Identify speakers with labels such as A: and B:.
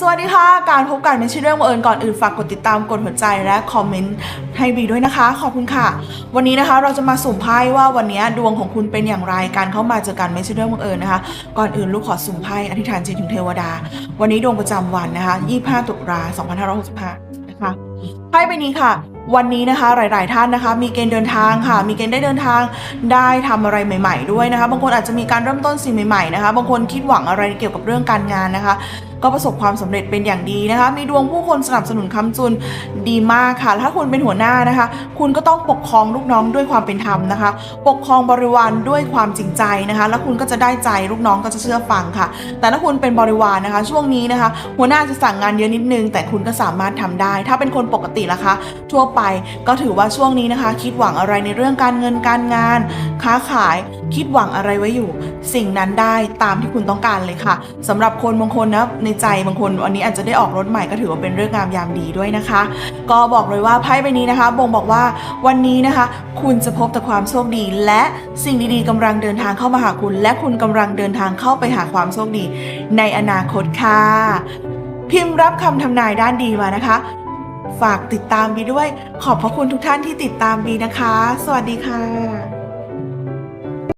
A: สวัสดีค่ะ การพบกันในชื่อเรื่องบังเอิญก่อนอื่นฝากกดติดตามกดหัวใจและคอมเมนต์ให้บีด้วยนะคะ ขอบคุณค่ะ วันนี้นะคะเราจะมาสุ่มไพ่ว่าวันนี้ดวงของคุณเป็นอย่างไรการเข้ามาเจอกันไม่ใช่เรื่องบังเอิญนะคะ ก่อนอื่นลูกขอสุ่มไพ่อธิษฐานจิตถึงเทวดา วันนี้ดวงประจำวันนะคะ 25 ตุลา2565 นะคะไพ่ใบนี้ค่ะวันนี้นะคะหลาย ๆ ท่านนะคะ มีเกณฑ์เดินทางค่ะ มีเกณฑ์ได้เดินทางได้ทำอะไรใหม่ ๆ ด้วยนะคะ บางคนอาจจะมีการเริ่มต้นสิ่งใหม่ ๆ นะคะ บางคนคิดหวังอะไรเกี่ยวกับเรื่องการงานนะคะ ก็ประสบความสำเร็จเป็นอย่างดีนะคะ มีดวงผู้คนสนับสนุนคำจุนดีมากค่ะ ถ้าคุณเป็นหัวหน้านะคะ คุณก็ต้องปกครองลูกน้องด้วยความเป็นธรรมนะคะ ปกครองบริวารด้วยความจริงใจนะคะ แล้วคุณก็จะได้ใจลูกน้องก็จะเชื่อฟังค่ะ แต่ถ้าคุณเป็นบริวารนะคะ ช่วงนี้นะคะ หัวหน้าจะสั่งงานเยอะนิดนึง แต่คุณก็สามารถทำได้ ถ้าเป็นคนปกติล่ะคะ ทั่วไปก็ถือว่าช่วงนี้นะคะ คิดหวังอะไรในเรื่องการเงินการงาน ค้าขายคิดหวังอะไรไว้อยู่ สิ่งนั้นได้ตามที่คุณต้องการเลยค่ะสำหรับคนบางคนนะในใจบางคนวันนี้อาจจะได้ออกรถใหม่ก็ถือว่าเป็นเรื่องงามยามดีด้วยนะคะ ก็บอกเลยว่าไพ่ใบนี้นะคะบ่งบอกว่าวันนี้นะคะ คุณจะพบแต่ความโชคดี และสิ่งดีๆกำลังเดินทางเข้ามาหาคุณ และคุณกำลังเดินทางเข้าไปหาความโชคดี ในอนาคตค่ะ พิมพ์รับคำทำนายด้านดีมานะคะ ฝากติดตามบีด้วย ขอบพระคุณทุกท่านที่ติดตามบีนะคะ สวัสดีค่ะ